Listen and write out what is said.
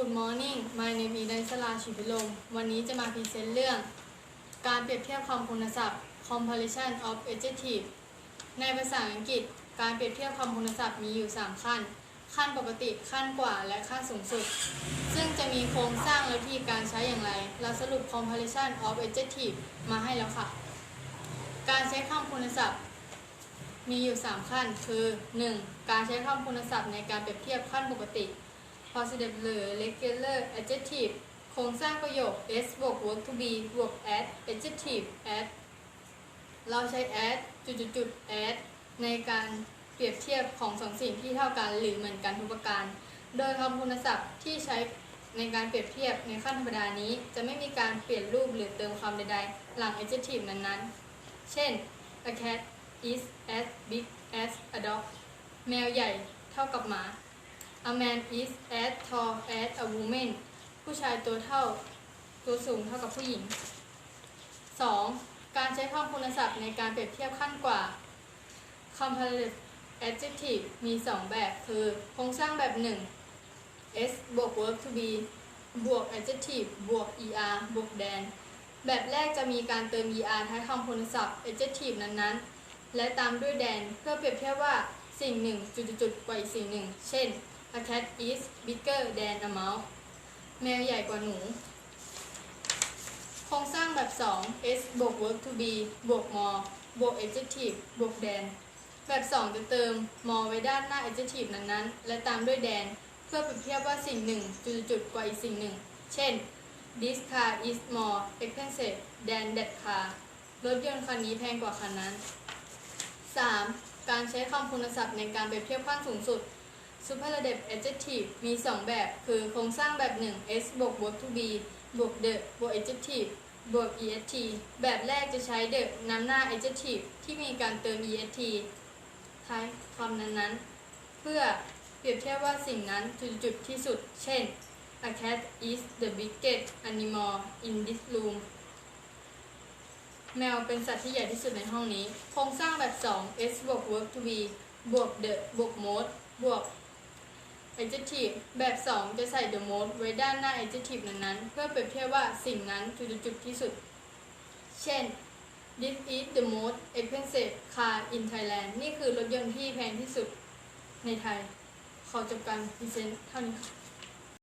Good morning my name is ไดสลาชิพิลม วันนี้จะมาพรีเซนต์เรื่อง การเปรียบเทียบคำคุณศัพท์ comparison of adjective ในภาษาอังกฤษ การเปรียบเทียบคำคุณศัพท์มีอยู่ 3 ขั้น ขั้นปกติ ขั้นกว่า และขั้นสูงสุด ซึ่งจะมีโครงสร้างและวิธีการใช้อย่างไร เราสรุป comparison of adjective มาให้แล้วค่ะ การใช้คำคุณศัพท์ มีอยู่ 3 ขั้น คือ 1. การใช้คำคุณศัพท์ในการเปรียบเทียบขั้นปกติ positive หรือ regular adjective โครงสร้างประโยค s บวก verb to be บวก add adjective add เราใช้ add จุดจุดจุด add ในการเปรียบเทียบของสองสิ่งที่เท่ากันหรือเหมือนกันทุกประการ โดยคำคุณศัพท์ที่ใช้ในการเปรียบเทียบในขั้นธรรมดานี้ จะไม่มีการเปลี่ยนรูปหรือเติมคำใดๆ หลัง adjective นั้นๆ เช่น a cat is as big as a dog แมวใหญ่เท่ากับหมา A man is as tall as a woman ผู้ชายตัวเท่าตัวสูงเท่ากับผู้หญิง 2. การใช้คำคุณศัพท์ในการเปรียบเทียบขั้นกว่า comparative adjective มี 2 แบบ คือโครงสร้างแบบ 1 s บวก verb to be บวก adjective บวก er บวก than แบบแรกจะมีการเติม er ท้ายคำคุณศัพท์ adjective นั้นๆ และตามด้วย than เพื่อเปรียบเทียบว่าสิ่งหนึ่งจุดๆกว่าอีกสิ่งหนึ่ง เช่น A cat is bigger than a mouse แมวใหญ่กว่าหนู โครงสร้างแบบ 2 s บวก verb to be บวก more บวก adjective บวก than แบบ 2 จะเติม more ไว้ด้านหน้า adjective นั้นๆ และตามด้วย than เพื่อเปรียบเทียบว่าสิ่งหนึ่งจุดๆๆกว่าอีกสิ่งหนึ่ง เช่น this car is more expensive than that car รถยนต์คันนี้แพงกว่าคันนั้น 3. การใช้คำคุณศัพท์ในการเปรียบเทียบขั้นสูงสุด superlative adjective มี 2 แบบ คือโครงสร้างแบบ 1 s บวก verb to be บวก the บวก adjective บวก est แบบแรกจะใช้ the นำหน้า adjective ที่มีการเติม est ท้ายคำนั้นๆ เพื่อเปรียบเทียบว่าสิ่งนั้นจุดๆที่สุด เช่น a cat is the biggest animal in this room แมวเป็นสัตว์ที่ใหญ่ที่สุดในห้องนี้ โครงสร้างแบบ 2 s บวก verb to be บวก the บวก most บวก adjective แบบ 2 จะใส่ the most ไว้ด้านหน้า adjective นั้นๆ เพื่อเปรียบเทียบว่าสิ่งนั้นจุดๆที่สุด เช่น this is the most expensive car in Thailand นี่คือรถยนต์ที่แพงที่สุดในไทย ขอจบการพิเศษเท่านี้ค่ะ